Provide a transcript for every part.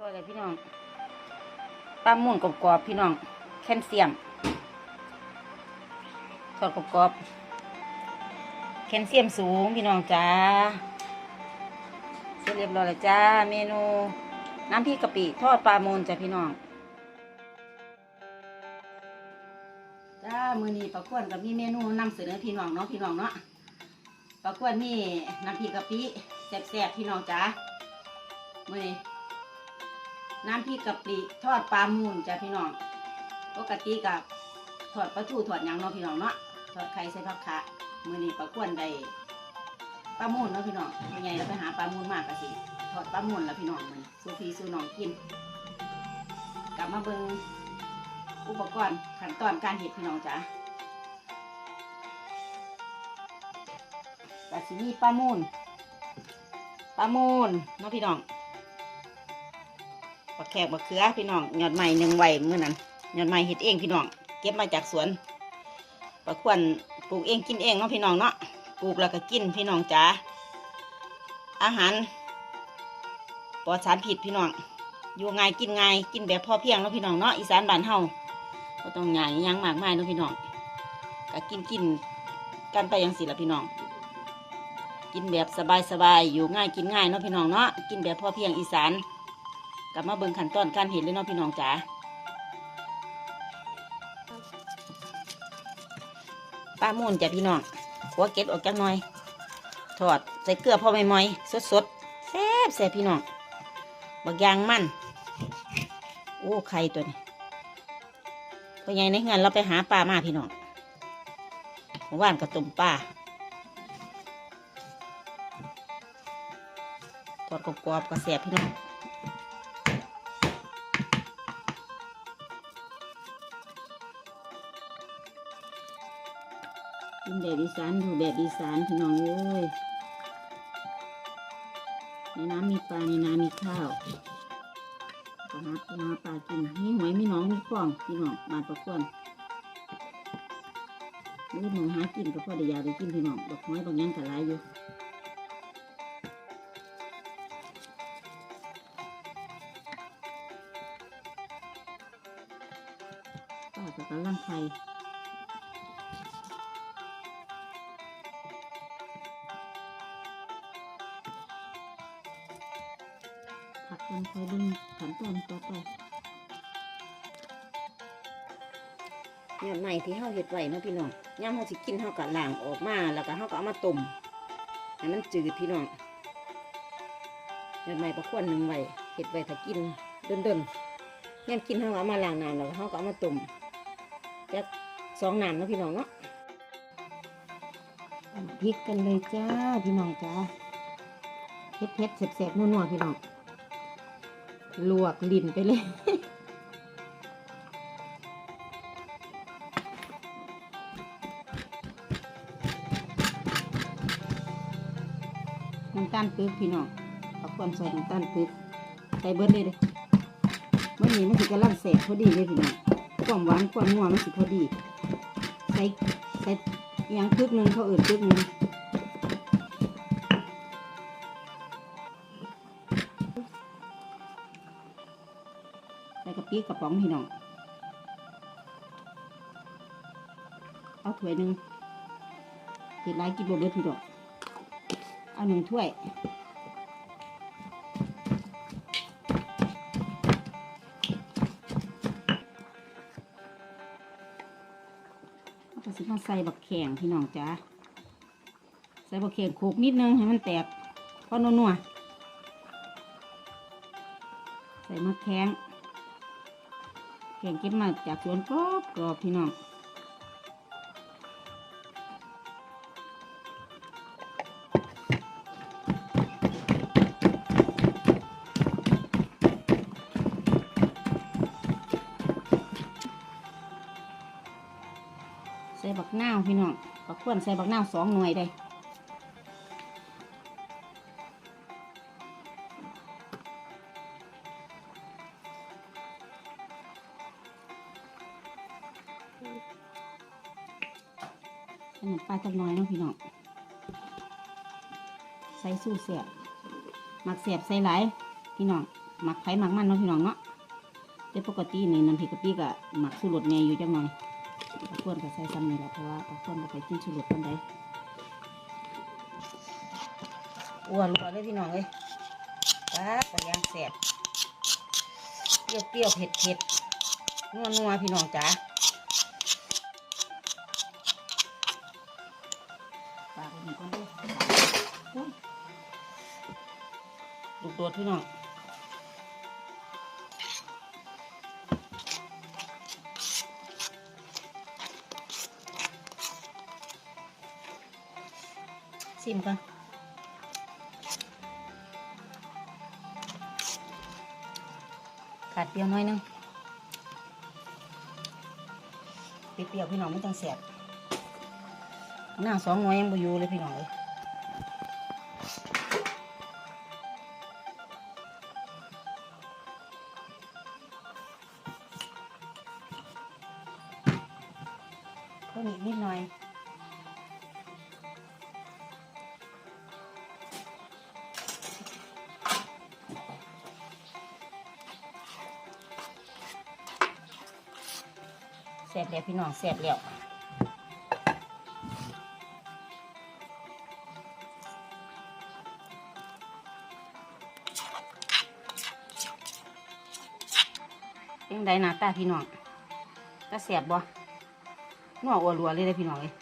ร้อยเลยพี่น้องปลาหมุนกรอบๆพี่น้องแคลเซียมทอดกรอบๆแคลเซียมสูงพี่น้องจ้าเสร็จเรียบร้อยแล้วจ้า เมนูน้ำพริกกะปิทอดปลาหมุนจ้ะพี่น้องจ้ามือนี้ปลาขวนกับมีเมนูนำเสนอพี่น้องเนาะพี่น้องเนาะปลาขวนนี่น้ำพริกกะปิแซ่บๆพี่น้องจ้ามือนี้ น้ำพริกกะปิทอดปลาหมุนจ้ะพี่น้อง ปกติกับทอดปลาทูทอดหยังเนาะพี่น้องเนาะ ทอดไข่ใส่ผักคะมือนี้ปลาก้วนได้ปลาหมุนเนาะพี่น้องเป็นไงเราไปหาปลาหมุนมากกะสิ ทอดปลาหมุนแล้วพี่น้องมันสู้พี่สู้น้องกิน กลับมาเบิ่งอุปกรณ์ขั้นตอนการเห็ดพี่น้องจ้ะกะสิมีปลาหมุนปลาหมุนเนาะพี่น้อง บักแขกบักเขือพี่น้องยอดใหม่หนึ่งไหวเมื่อนั้นยอดใหม่เห็ดเองพี่น้อง เก็บมาจากสวนปะควนปลูกเองกินเองเนาะพี่น้องเนาะปลูกแล้วก็กินพี่น้องจ๋าอาหารปลอดสารพิษพี่น้องอยู่ง่ายกินง่ายกินแบบพอเพียงเนาะพี่น้องเนาะอีสานบ้านเฮาก็ต้องง่ายยังมากมายเนาะพี่น้องก็กินกินกันไปยังสิละพี่น้อง กินแบบสบายๆอยู่ง่ายกินง่ายเนาะพี่น้องเนาะกินแบบพอเพียงอีสาน กลับมาเบิ่งขั้นตอนการเห็นเลยเนาะพี่น้องจ๋าปลามุนจ้ะพี่น้องหัวเก็ดออกจากหน่อยทอดใส่เกลือพอไม่มอยสดสดๆแซ่บแซ่บพี่น้องบักยางมันโอ้ไข่ตัวนี้พอใหญ่ในเงินเราไปหาปลามาพี่น้องเมื่านก็ต้มปลาทอดกรอบๆก็แซ่บพี่น้อง แบบอีสานดูแบบอีสานพี่น้องเอ้ยในน้ำมีปลาในน้ำมีข้าวก็หาปลาปลากินมีหอยมีหนองมีฟองพี่น้องมาประกวนนี่หนูหากินก็พอได้ยาได้กินพี่น้องดอกหอยบางอย่างก็หลายอยู่ป้าก็กำลังไข่ ผักกันคอยเบิ่งขั้นตอนต่อไปยอดใหม่ที่เฮาเฮ็ดไว้เนาะพี่น้องย่ามเฮาสิกินเฮาก็ล้างออกมาแล้วก็เฮาก็เอามาต้มให้มันจืดพี่น้องยอดใหม่ประควรหนึ่งไว้เฮ็ดไว้ถ้ากินเดินๆย่ามกินเฮาก็เอามาล้างน้ำแล้วก็เฮาก็เอามาต้มจักสองน้ำเนาะพี่น้องเนาะพริกกันเลยจ้าพี่น้องจ้าเผ็ดเผ็ดๆแสบๆนัวๆพี่น้อง ลวกลิ้นไปเลย น้ำตาลปึ๊กพี่น้องเอาความใส่น้ำตาลปึ๊กใส่เบิร์ดเลยเลยเมื่อนี้มันสิกำลังแสบพอดีเลยพี่น้องความหวานความนัวมันสิพอดี ใส่ใส่อิหยังปึ๊กหนึงเขาเอื่นปึ๊กหนึง กะปิกระป๋องพี่น้อง เอาถ้วยหนึ่งเห็ดไรกินบดเบิดพี่น้อง เอาหนึ่งถ้วย เอาไปสิมาใส่บักแข่งพี่น้องจ้าใส่บักแข่งโขกนิดนึงให้มันแตกพอนัวๆใส่มะแข้ง แข่งเก็บมาจากสวนกรอบกรอบพี่น้องใส่บักนาวพี่น้องบักขวนใส่บักนาวสองหน่วยได้ ใส่น้ำปลาจักน่อยเน้องพี่น้องใส่สู้เสียบมักเสียบใส่หลายพี่น้องหมักไผ่หมักมันเนาะพี่น้องเนาะแต่ปกตินี่น้ำพริกกะปิก็หมักสูรสแน่อยู่จังหน่อยปลาข้วนก็ใส่ซ้ำนี่แหละเพราะว่าปลาข้วนบ่ไปกินสูรสปานใดอ้วนรัวเลยพี่น้องเอ้ยป้าปลาย่างแซ่บเปรี้ยวเปรี้ยวๆเผ็ดเผ็ดนัวนัวๆพี่น้องจ๋า นึ่งก้อนด้วยลูกโดดพี่น้องชิมกันขาดเปรี้ยวน้อยนึงเปรี้ยวพี่น้องไม่ต้องแสบ หน้าสองหน้อยยังบ่อยู่เลยพี่น้องเลยเพิ่มอีกนิดหน่อยเสร็จแล้วพี่น้องเสร็จแล้ว ยังไดหน้าตาพี่น้องตาแสบบ่นัวอัวรัวเลยเลยพี่น้องเลย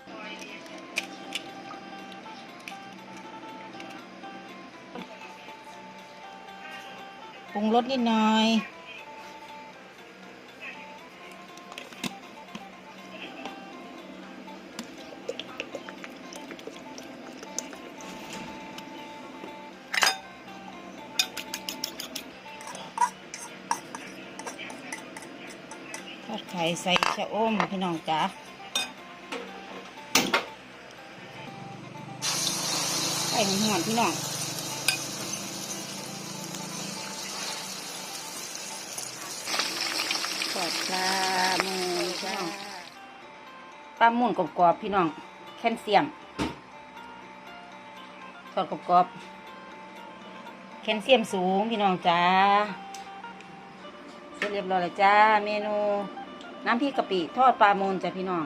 ปรุงรสนิดหน่อย ทอดไข่ใส่ชะอมพี่น้องจ๋าไข่หอนพี่น้องทอดปลาหมูจ้าปลาหมุนกรอบๆพี่น้องแคลเซียมทอดกรอบๆแคลเซียมสูงพี่น้องจ้า เรียบร้อยแล้วจ้า เมนูน้ำพริกกะปิทอดปลาโมนจ้ะพี่น้อง